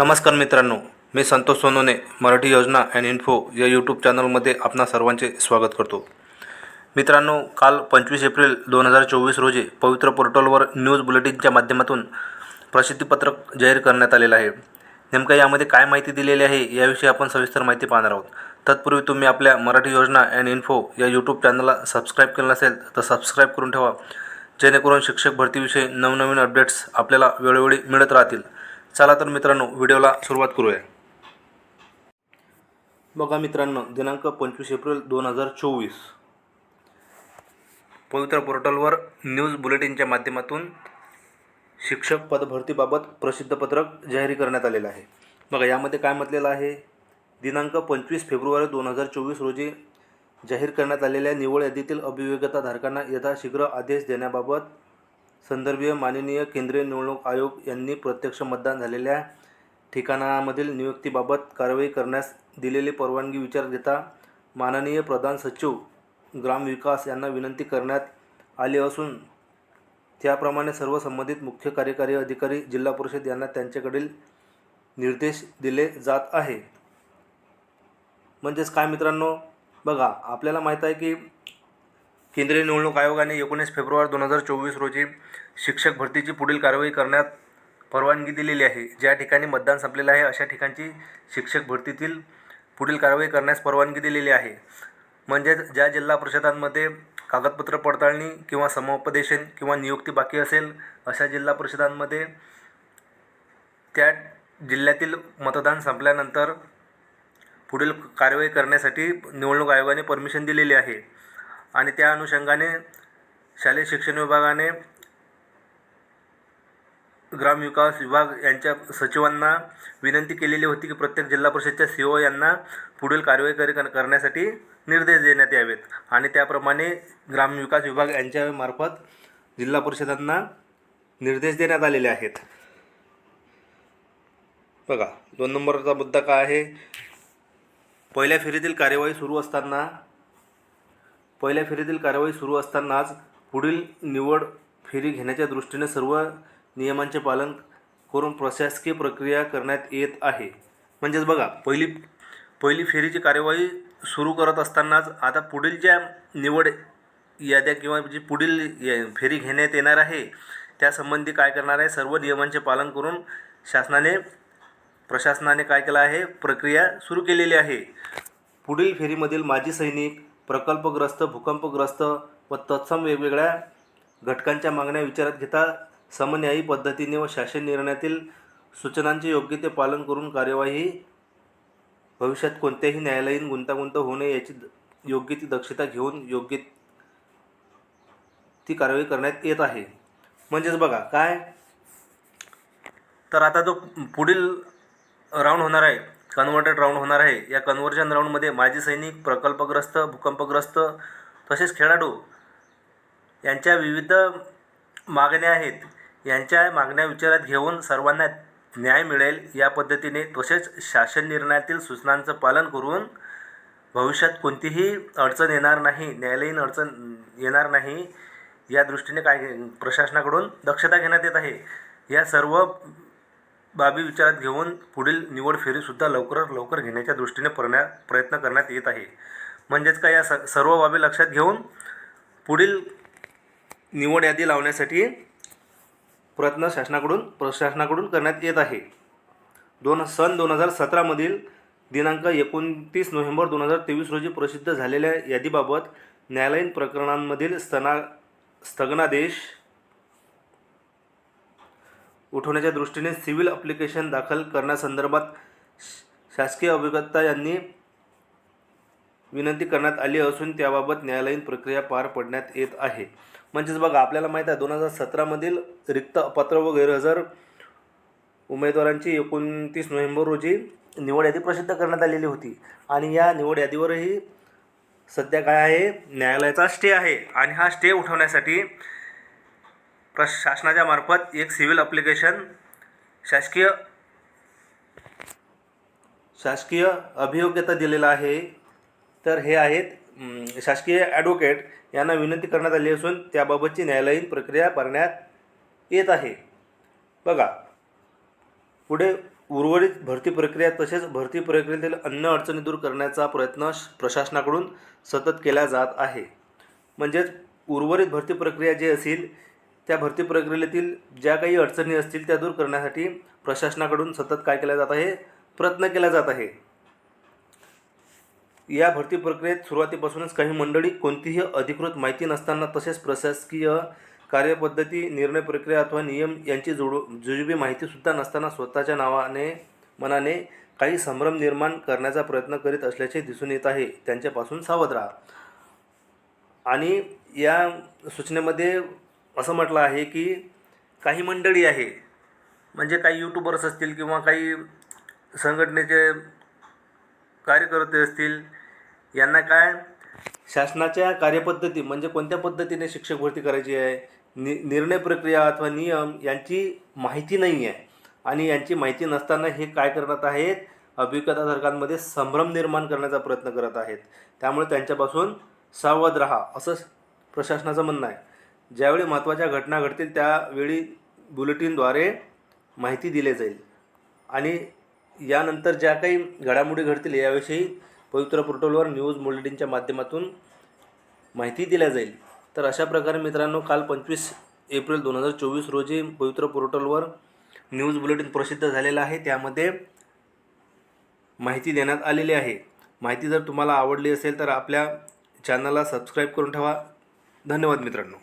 नमस्कार मित्रांनो मी संतोष सोनोने मराठी योजना अँड इन्फो या यूट्यूब चॅनलमध्ये आपणा सर्वांचे स्वागत करतो. मित्रांनो काल पंचवीस एप्रिल दोन हजार चोवीस रोजी पवित्र पोर्टलवर न्यूज बुलेटिनच्या माध्यमातून प्रसिद्धीपत्रक जाहीर करण्यात आलेलं आहे. नेमकं यामध्ये काय माहिती दिलेली आहे याविषयी आपण सविस्तर माहिती पाहणार आहोत. तत्पूर्वी तुम्ही आपल्या मराठी योजना अँड इन्फो या यूट्यूब चॅनलला सबस्क्राईब केलं नसेल तर सबस्क्राईब करून ठेवा. जेणेकरून शिक्षक भरतीविषयी नवनवीन अपडेट्स आपल्याला वेळोवेळी मिळत राहतील. चला तर मित्रांनो व्हिडिओला सुरुवात करूया. बघा मित्रांनो दिनांक पंचवीस एप्रिल दोन हजार चोवीस. पवित्र पोर्टलवर न्यूज बुलेटिनच्या माध्यमातून शिक्षक पदभरतीबाबत प्रसिद्ध पत्रक जाहीर करण्यात आलेलं आहे. बघा यामध्ये काय म्हटलेलं आहे? दिनांक पंचवीस फेब्रुवारी दोन हजार चोवीस रोजी जाहीर करण्यात आलेल्या निवड यादीतील अभियोग्यताधारकांना यथाशीघ्र आदेश देण्याबाबत संदर्भीय माननीय केंद्रीय निवडणूक आयोग यांनी प्रत्यक्ष मतदान झालेल्या ठिकाणामधील नियुक्तीबाबत कारवाई करण्यास दिलेली परवानगी विचारात घेता माननीय प्रधान सचिव ग्रामविकास यांना विनंती करण्यात आली असून त्याप्रमाणे सर्व संबंधित मुख्य कार्यकारी अधिकारी जिल्हा परिषद यांना त्यांच्याकडील निर्देश दिले जात आहे. म्हणजेच काय मित्रांनो बघा आपल्याला माहीत आहे की केंद्रीय निवडणूक आयोगाने एकोणीस फेब्रुवारी दोन हजार चोवीस रोजी शिक्षक भरतीची पुढील कारवाई करण्यात परवानगी दिलेली आहे. ज्या ठिकाणी मतदान संपलेलं आहे अशा ठिकाणची शिक्षक भरतीतील पुढील कारवाई करण्यास परवानगी दिलेली आहे. म्हणजेच ज्या जिल्हा परिषदांमध्ये कागदपत्र पडताळणी किंवा समुपदेशन किंवा नियुक्ती बाकी असेल अशा जिल्हा परिषदांमध्ये त्या जिल्ह्यातील मतदान संपल्यानंतर पुढील कारवाई करण्यासाठी निवडणूक आयोगाने परमिशन दिलेली आहे. आणि त्या अनुषंगाने शालेय शिक्षण विभागाने ग्रामविकास विभाग यांच्या सचिवांना विनंती केलेली होती की प्रत्येक जिल्हा परिषदच्या सी ओ यांना पुढील कारवाई कर करण्यासाठी निर्देश देण्यात यावेत. आणि त्याप्रमाणे ग्रामविकास विभाग यांच्यामार्फत जिल्हा परिषदांना निर्देश देण्यात आलेले आहेत. बघा दोन नंबरचा मुद्दा काय आहे? पहिल्या फेरीतील कार्यवाही सुरू असताना पहिल्या फेरीतील कारवाई सुरू असतानाच पुढील निवड फेरी घेण्याच्या दृष्टीने सर्व नियमांचे पालन करून प्रशासकीय प्रक्रिया करण्यात येत आहे. म्हणजेच बघा पहिली पहिली फेरीची कार्यवाही सुरू करत असतानाच आता पुढील ज्या निवड याद्या किंवा जी पुढील फेरी घेण्यात येणार आहे त्यासंबंधी काय करणार आहे सर्व नियमांचे पालन करून शासनाने प्रशासनाने काय केलं आहे प्रक्रिया सुरू केलेली आहे. पुढील फेरीमधील माजी सैनिक प्रकल्पग्रस्त भूकंपग्रस्त व तत्सम वेगवेगळ्या घटकांच्या मागण्या विचारात घेता समन्यायी पद्धतीने व शासन निर्णयातील सूचनांचे योग्य ते पालन करून कार्यवाही भविष्यात कोणत्याही न्यायालयीन गुंतागुंत होऊ नये याची योग्य ती दक्षता घेऊन योग्य ती कारवाई करण्यात येत आहे. म्हणजेच बघा काय? तर आता जो पुढील राऊंड होणार आहे कन्व्हर्टेड राऊंड होणार आहे. या कन्व्हर्जन राऊंडमध्ये माजी सैनिक प्रकल्पग्रस्त भूकंपग्रस्त तसेच खेळाडू यांच्या विविध मागण्या आहेत. यांच्या मागण्या विचारात घेऊन सर्वांना न्याय मिळेल या पद्धतीने तसेच शासन निर्णयातील सूचनांचं पालन करून भविष्यात कोणतीही अडचण येणार नाही न्यायालयीन अडचण येणार नाही या दृष्टीने काय प्रशासनाकडून दक्षता घेण्यात येत आहे. या सर्व बाबी विचारात घेऊन पुढील निवड फेरीसुद्धा लवकरात लवकर घेण्याच्या दृष्टीने परण्या प्रयत्न करण्यात येत आहे. म्हणजेच का या स सर्व बाबी लक्षात घेऊन पुढील निवड यादी लावण्यासाठी प्रयत्न शासनाकडून प्रशासनाकडून करण्यात येत आहे. दोन सन दोन हजार सतरामधील दिनांक एकोणतीस नोव्हेंबर दोन हजार तेवीस रोजी प्रसिद्ध झालेल्या यादीबाबत न्यायालयीन प्रकरणांमधील स्तना स्थगनादेश उठवण्याच्या दृष्टीने सिव्हिल अप्लिकेशन दाखल करण्यासंदर्भात श- शासकीय अभिकर्ता यांनी विनंती करण्यात आली असून त्याबाबत न्यायालयीन प्रक्रिया पार पडण्यात येत आहे. म्हणजेच बघा आपल्याला माहीत आहे दोन हजार सतरामधील रिक्त अपात्र व गैरहजर उमेदवारांची एकोणतीस नोव्हेंबर रोजी निवड यादी प्रसिद्ध करण्यात आलेली होती. आणि या निवड यादीवरही सध्या काय आहे? न्यायालयाचा स्टे आहे. आणि हा स्टे उठवण्यासाठी प्रशासनाच्या मार्फत एक सिव्हिल अप्लिकेशन शासकीय शासकीय अभियोग्यता दिलेला आहे. तर हे आहेत शासकीय ॲडव्होकेट यांना विनंती करण्यात आली असून त्याबाबतची न्यायालयीन प्रक्रिया करण्यात येत आहे. बघा पुढे उर्वरित भरती प्रक्रिया तसेच भरती प्रक्रियेतील अन्य अडचणी दूर करण्याचा प्रयत्न प्रशासनाकडून सतत केला जात आहे. म्हणजेच उर्वरित भरती प्रक्रिया जी असेल त्या भरती प्रक्रियेतील ज्या काही अडचणी असतील त्या दूर करण्यासाठी प्रशासनाकडून सतत काय केलं जात आहे? प्रयत्न केला जात आहे. या भरती प्रक्रियेत सुरुवातीपासूनच काही मंडळी कोणतीही अधिकृत माहिती नसताना तसेच प्रशासकीय कार्यपद्धती निर्णय प्रक्रिया अथवा नियम यांची जुडू जुजबी माहितीसुद्धा नसताना स्वतःच्या नावाने मनाने काही संभ्रम निर्माण करण्याचा प्रयत्न करीत असल्याचे दिसून येत आहे. त्यांच्यापासून सावध राहा. आणि या सूचनेमध्ये असं म्हटलं आहे की काही मंडळी आहे म्हणजे काही यूट्यूबर्स असतील किंवा काही संघटनेचे कार्यकर्ते असतील यांना काय शासनाच्या कार्यपद्धती म्हणजे कोणत्या पद्धतीने शिक्षक भरती करायची आहे नि निर्णय प्रक्रिया अथवा नियम यांची माहिती नाही आहे. आणि यांची माहिती नसताना हे काय करत आहेत? अभिज्ञताधारकांमध्ये संभ्रम निर्माण करण्याचा प्रयत्न करत आहेत. त्यामुळे त्यांच्यापासून सावध राहा असं प्रशासनाचं म्हणणं आहे. ज्यावेळी महत्त्वाच्या घटना घडतील त्यावेळी बुलेटिनद्वारे माहिती दिली जाईल. आणि यानंतर ज्या काही घडामोडी घडतील याविषयी पवित्र पोर्टलवर न्यूज बुलेटिनच्या माध्यमातून माहिती दिल्या जाईल. तर अशा प्रकारे मित्रांनो काल पंचवीस एप्रिल दोन हजार चोवीस रोजी पवित्र पोर्टलवर न्यूज बुलेटिन प्रसिद्ध झालेलं आहे. त्यामध्ये माहिती देण्यात आलेली आहे. माहिती जर तुम्हाला आवडली असेल तर आपल्या चॅनलला सबस्क्राईब करून ठेवा. धन्यवाद मित्रांनो.